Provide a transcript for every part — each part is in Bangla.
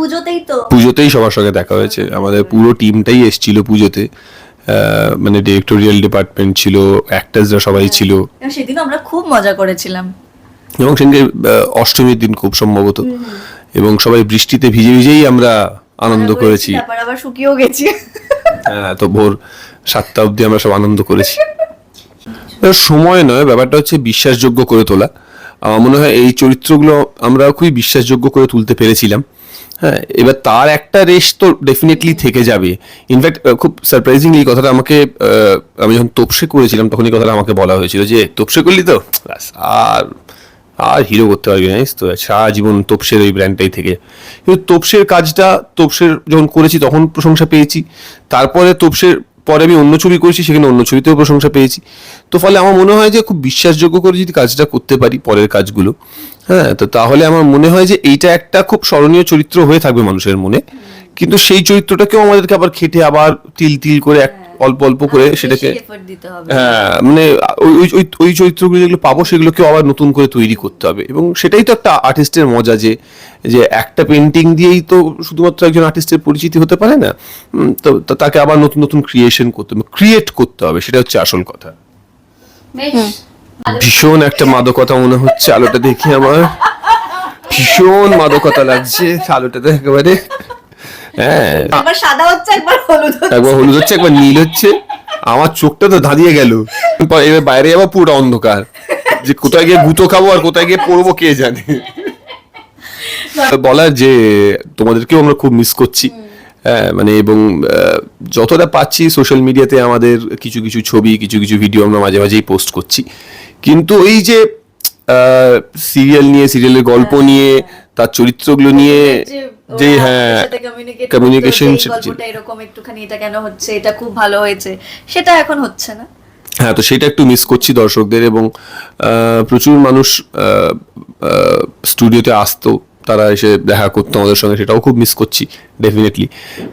পুজোতেই তো। পুজোতেই সবার সঙ্গে দেখা হয়েছে। আমাদের পুরো টিমটাই এসেছিল পুজোতে। মানে ডিরেক্টোরিয়াল ডিপার্টমেন্ট ছিল অ্যাক্টার্সরা সবাই ছিল। সেদিন আমরা খুব মজা করেছিলাম। এবং সেদিনকে অষ্টমীর দিন খুব সম্ভবত। এবং সবাই বৃষ্টিতে ভিজে ভিজেই আমরা আনন্দ করেছি আবার শুকিয়েও গেছি। হ্যাঁ তো ভোর সাতটা অবধি আমরা সব আনন্দ করেছি। সময় নয় ব্যাপারটা হচ্ছে বিশ্বাসযোগ্য করে তোলা। আমার মনে হয় এই চরিত্রগুলো আমরা খুবই বিশ্বাসযোগ্য করে তুলতে পেরেছিলাম। হ্যাঁ এবার তার একটা রেশ তো ডেফিনেটলি থেকে যাবে। ইনফ্যাক্ট খুব সারপ্রাইজিংলি কথাটা আমাকে আমি যখন তোপসে করেছিলাম তখন এই কথাটা আমাকে বলা হয়েছিল যে, তোপসে করলি তো? ব্যাস, আর আর হিরো করতে পারবি জানিস তো? সারা জীবন তোপসের ওই ব্র্যান্ডটাই থেকে। কিন্তু তোপসের কাজটা, তোপসের যখন করেছি তখন প্রশংসা পেয়েছি। তারপরে তোপসের পরে আমি অন্য ছবি করেছি, সেখানে অন্য ছবিতেও প্রশংসা পেয়েছি। তো ফলে আমার মনে হয় যে, খুব বিশ্বাসযোগ্য করে যদি কাজটা করতে পারি পরের কাজগুলো হ্যাঁ তো তাহলে আমার মনে হয় যে এইটা একটা খুব স্মরণীয় চরিত্র হয়ে থাকবে মানুষের মনে। কিন্তু সেই চরিত্রটাকেও আমাদেরকে আবার খেটে আবার তিল তিল করে এক অল্প অল্প করে সেটাকে এফোর্ট দিতে হবে। হ্যাঁ মানে ওই ওই- ওই ওই চরিত্রগুলো যেগুলো পাবো সেগুলোকেও আবার নতুন করে তৈরি করতে হবে। এবং সেটাই তো একটা আর্টিস্টের মজা যে যে একটা পেন্টিং দিয়েই তো শুধুমাত্র একজন আর্টিস্টের পরিচিতি হতে পারে না। তো তো তাকে আবার নতুন নতুন ক্রিয়েশন করতে হবে ক্রিয়েট করতে হবে সেটা হচ্ছে আসল কথা। বেশ। ভীষণ একটা মাদকতা মনে হচ্ছে আলোটা দেখে আমার। ভীষণ মাদকতা লাগছে আলোটাতে একেবারে। হ্যাঁ। একবার সাদা হচ্ছে একবার হলুদ হচ্ছে। একবার হলুদ হচ্ছে একবার নীল হচ্ছে। আমার চোখটা তো ধাঁধিয়ে গেল। এবার বাইরে যাব পুরো অন্ধকার। যে কোথায় গিয়ে গুঁতো খাব আর কোথায় গিয়ে পড়ব কে জানে? বলার যে তোমাদেরকেও আমরা খুব মিস করছি। হ্যাঁ মানে এবং যতটা পাচ্ছি সোশ্যাল মিডিয়াতে আমাদের কিছু কিছু ছবি কিছু কিছু ভিডিও আমরা মাঝে মাঝেই পোস্ট করছি। কিন্তু এই যে সিরিয়াল নিয়ে সিরিয়ালের গল্প নিয়ে তার চরিত্রগুলো নিয়ে যে হ্যাঁ কমিউনিকেশন গল্পটা এরকম একটুখানি এটা কেন হচ্ছে? এটা খুব ভালো হয়েছে। সেটা এখন হচ্ছে না। হ্যাঁ তো সেটা একটু মিস করছি দর্শকদের এবং প্রচুর মানুষ স্টুডিওতে আসতো। তারা এসে দেখা করতো আমাদের সঙ্গে সেটাও খুব মিস করছি ডেফিনেটলি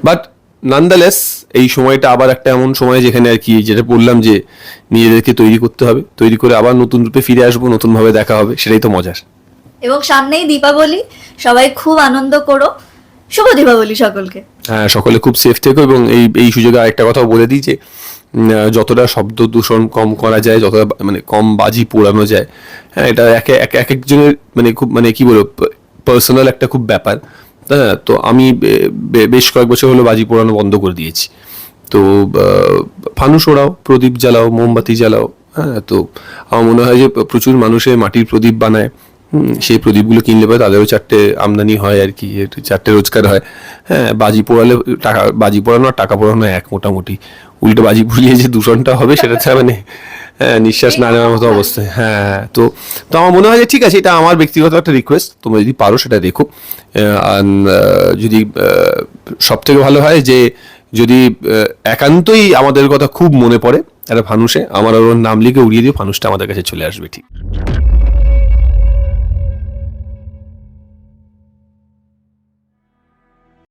বাট নান্দালেস এই সময়টা আবার একটা এমন সময় যেখানে আর কি যেটা বললাম যে নিজেদেরকে তৈরি করতে হবে তৈরি করে আবার নতুন রূপে ফিরে আসব নতুনভাবে দেখা হবে সেটাই তো মজার। এবং সামনেই দীপাবলি সবাই খুব আনন্দ করো। শুভ দীপাবলি সকলকে। হ্যাঁ সকলে খুব সেফ থেকো এবং এই এই সুযোগে আরেকটা কথাও বলে দিই যে যতটা শব্দ দূষণ কম করা যায় যতটা মানে কম বাজি পোড়ানো যায় হ্যাঁ এটা এক এক একজনের মানে খুব মানে কি বলব পার্সোনাল একটা খুব ব্যাপার। হ্যাঁ তো আমি বেশ কয়েক বছর হলো বাজি পোড়ানো বন্ধ করে দিয়েছি। তো ফানুস ওড়াও প্রদীপ জ্বালাও, মোমবাতি জ্বালাও হ্যাঁ তো আমার মনে হয় যে প্রচুর মানুষে মাটির প্রদীপ বানায়। সেই প্রদীপগুলো কিনলে পরে তাদেরও চারটে আমদানি হয় আর কি চারটে রোজগার হয়। হ্যাঁ বাজি পোড়ালে টাকা, বাজি পোড়ানো আর টাকা পোড়ানো এক মোটামুটি। উল্টো বাজি পুড়িয়ে যে দূষণটা হবে সেটা মানে হ্যাঁ নিঃশ্বাস না নেওয়ার মতো অবস্থায় হ্যাঁ তো তো আমার মনে হয় যে ঠিক আছে এটা আমার ব্যক্তিগত একটা রিকোয়েস্ট তোমরা যদি পারো সেটা আহ, যদি সব থেকে ভালো হয় যে যদি একান্তই আমাদের কথা খুব মনে পড়ে একটা ফানুসে আমার ওর নাম লিখে উড়িয়ে দিয়ে ফানুসটা আমাদের কাছে চলে আসবে ঠিক।